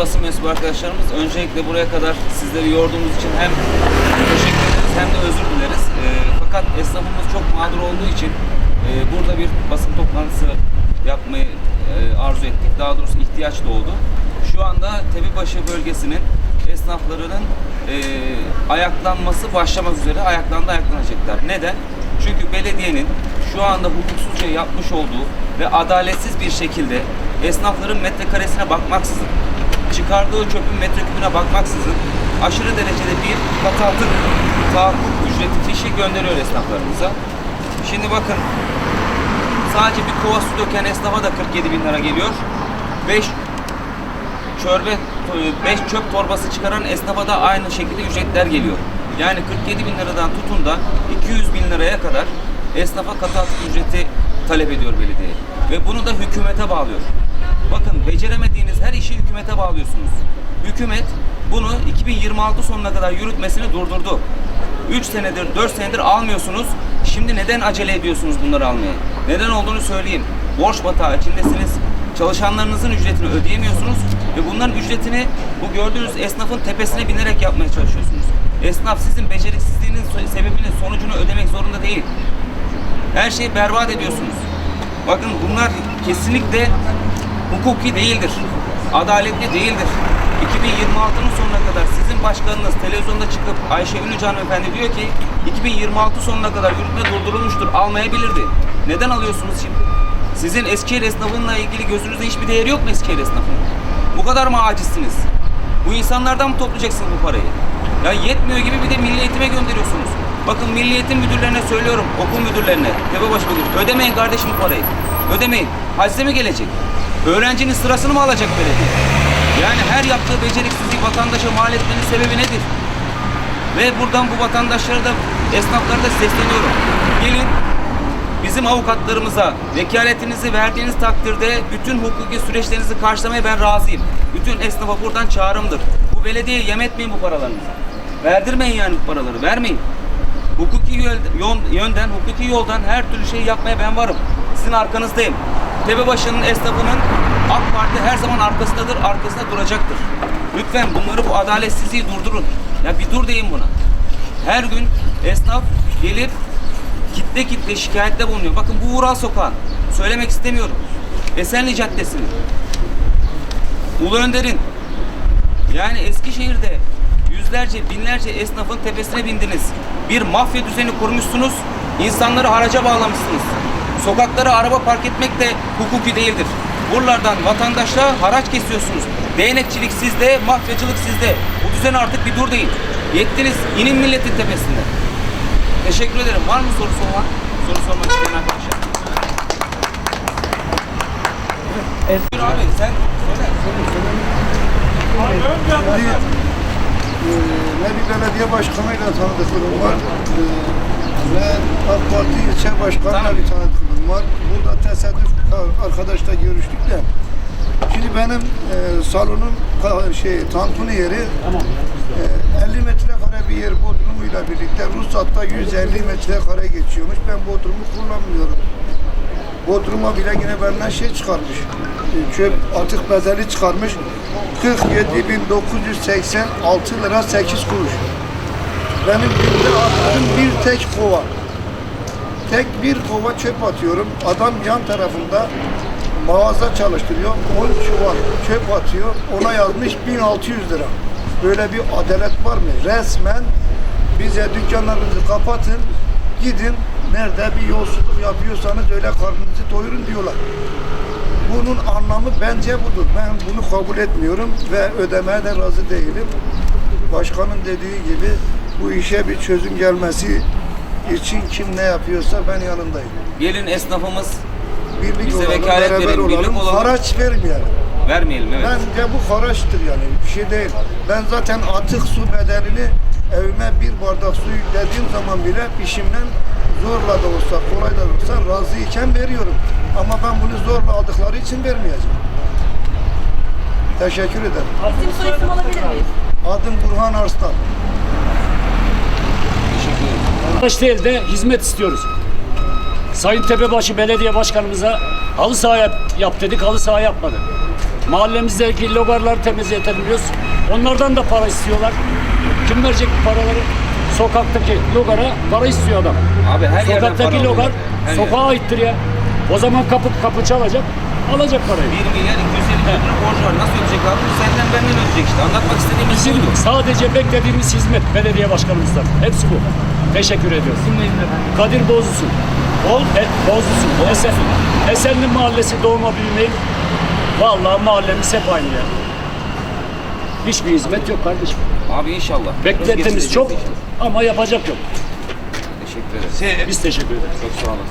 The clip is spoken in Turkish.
basın mensubu arkadaşlarımız. Öncelikle buraya kadar sizleri yorduğumuz için hem teşekkür ederiz hem de özür dileriz. Ee, fakat esnafımız çok mağdur olduğu için e, burada bir basın toplantısı yapmayı e, arzu ettik. Daha doğrusu ihtiyaç doğdu. Şu anda Tepebaşı bölgesinin esnaflarının e, ayaklanması başlamak üzere ayaklandı ayaklanacaklar. Neden? Çünkü belediyenin şu anda hukuksuzca yapmış olduğu ve adaletsiz bir şekilde esnafların metrekaresine bakmaksızın, çıkardığı çöpün metrekübüne bakmaksızın aşırı derecede bir katı tahakkuk ücreti fişi gönderiyor esnaflarımıza. Şimdi bakın sadece bir kova su döken esnafa da 47 bin lira geliyor. 5 çörbe 5 çöp torbası çıkaran esnafa da aynı şekilde ücretler geliyor. Yani 47 bin liradan tutun da 200 bin liraya kadar esnafa katı atık ücreti talep ediyor belediye. Ve bunu da hükümete bağlıyor. Bakın beceremediğiniz her işi hükümete bağlıyorsunuz. Hükümet bunu 2026 sonuna kadar yürütmesini durdurdu. 3 senedir, 4 senedir almıyorsunuz. Şimdi neden acele ediyorsunuz bunları almaya? Neden olduğunu söyleyeyim. Borç batağı içindesiniz. Çalışanlarınızın ücretini ödeyemiyorsunuz ve bunların ücretini bu gördüğünüz esnafın tepesine binerek yapmaya çalışıyorsunuz. Esnaf sizin beceriksizliğinin sebebinin sonucunu ödemek zorunda değil. Her şeyi berbat ediyorsunuz. Bakın bunlar kesinlikle hukuki değildir. Adaletli değildir. 2026'nın sonuna kadar sizin başkanınız televizyonda çıkıp Ayşe Ünlücan hanımefendi diyor ki 2026 sonuna kadar yürütme durdurulmuştur almayabilirdi. Neden alıyorsunuz şimdi? Sizin Eskişehir esnafınla ilgili gözünüzde hiçbir değeri yok mu Eskişehir esnafının? Bu kadar mı acizsiniz? Bu insanlardan mı toplayacaksınız bu parayı? Ya yetmiyor gibi bir de milli eğitime gönderiyorsunuz. Bakın milli eğitim müdürlerine söylüyorum, okul müdürlerine, tepebaşı müdür. Ödemeyin kardeşim bu parayı. Ödemeyin. Hacize mi gelecek? Öğrencinin sırasını mı alacak belediye? Yani her yaptığı beceriksizliği vatandaşa mal etmenin sebebi nedir? Ve buradan bu vatandaşlara da, esnaflara da sesleniyorum. Gelin bizim avukatlarımıza vekaletinizi verdiğiniz takdirde bütün hukuki süreçlerinizi karşılamaya ben razıyım. Bütün esnafa buradan çağrımdır. Bu belediyeye yem etmeyin bu paralarınızı. Verdirmeyin yani bu paraları, vermeyin. Hukuki yönden, hukuki yoldan her türlü şeyi yapmaya ben varım. Sizin arkanızdayım. Tepebaşı'nın esnafının AK Parti her zaman arkasındadır, arkasında duracaktır. Lütfen bunları bu adaletsizliği durdurun. Ya bir dur deyin buna. Her gün esnaf gelip kitle kitle şikayette bulunuyor. Bakın bu Uğral Sokağın. Söylemek istemiyorum. Esenli Caddesi'nin. Ulu Önder'in. Yani Eskişehir'de yüzlerce, binlerce esnafın tepesine bindiniz. Bir mafya düzeni kurmuşsunuz. İnsanları haraca bağlamışsınız. Sokaklara araba park etmek de hukuki değildir. Buralardan vatandaşa haraç kesiyorsunuz. Değnekçilik sizde, mafyacılık sizde. Bu düzen artık bir dur deyin. Yettiniz, inin milletin tepesinde. Teşekkür ederim. Var mı sorusu olan? Soru sormak isteyen arkadaşlar. Buyur abi sen söyle. E, ne bir belediye başkanıyla tanıdıklığım var. ve AK Parti ilçe başkanıyla Tamam. bir tanıdıklığım var. Burada tesadüf arkadaşla görüştük de. Şimdi benim e, salonun şey tantuni yeri e, 50 metrekare bir yer bodrumuyla birlikte ruhsatta 150 metrekare geçiyormuş. Ben bodrumu kullanmıyorum. Bodrum'a bile yine benden şey çıkarmış. E, Çöp atık bedeli çıkarmış. 47.986 lira 8 kuruş. Benim günde attığım bir tek kova. Tek bir kova çöp atıyorum. Adam yan tarafında mağaza çalıştırıyor. 10 çuval çöp atıyor. Ona yazmış 1600 lira. Böyle bir adalet var mı? Resmen bize dükkanlarınızı kapatın. Gidin nerede bir yolsuzluk yapıyorsanız öyle karnınızı doyurun diyorlar. Bunun anlamı bence budur. Ben bunu kabul etmiyorum ve ödemeye de razı değilim. Başkanın dediği gibi bu işe bir çözüm gelmesi için kim ne yapıyorsa ben yanındayım. Gelin esnafımız Birlik Bize olalım, vekalet beraber verin, birlik olalım, olalım. haraç vermeyelim. vermeyelim evet. Bence bu haraçtır yani, bir şey değil. Ben zaten atık su bedelini evime bir bardak su yüklediğim zaman bile işimden zorla da olsa, kolay da olsa razıyken veriyorum. Ama ben bunu zorla aldıkları için vermeyeceğim. Teşekkür ederim. İsim soy isim alabilir miyiz? Adım Burhan Arslan. Baş değil de hizmet istiyoruz. Sayın Tepebaşı Belediye Başkanımıza halı saha yap, yap dedik, halı saha yapmadı. Mahallemizdeki logarları temizletebiliyoruz. Onlardan da para istiyorlar. Kim verecek bu paraları? Sokaktaki logara para istiyor adam. Abi her Sokaktaki logar sokağa aittir ya. O zaman kapı kapı çalacak, alacak parayı. 1 milyar 250 milyon lira borcu var. Nasıl ödeyecek abi? Senden benden ödeyecek işte. Anlatmak istediğimiz Bizim buydu. sadece beklediğimiz hizmet belediye başkanımızdan. Hepsi bu. Teşekkür ediyoruz. Kadir Bozlusun. Bol, e, Bozlusun. Esen, Esenli Mahallesi doğma büyümeyim. Vallahi mahallemiz hep aynı ya. Hiçbir hizmet yok kardeşim. Abi inşallah. Getireceğiz çok ama yapacak yok. Teşekkür ederiz. Biz teşekkür ederiz. Çok sağ olasın.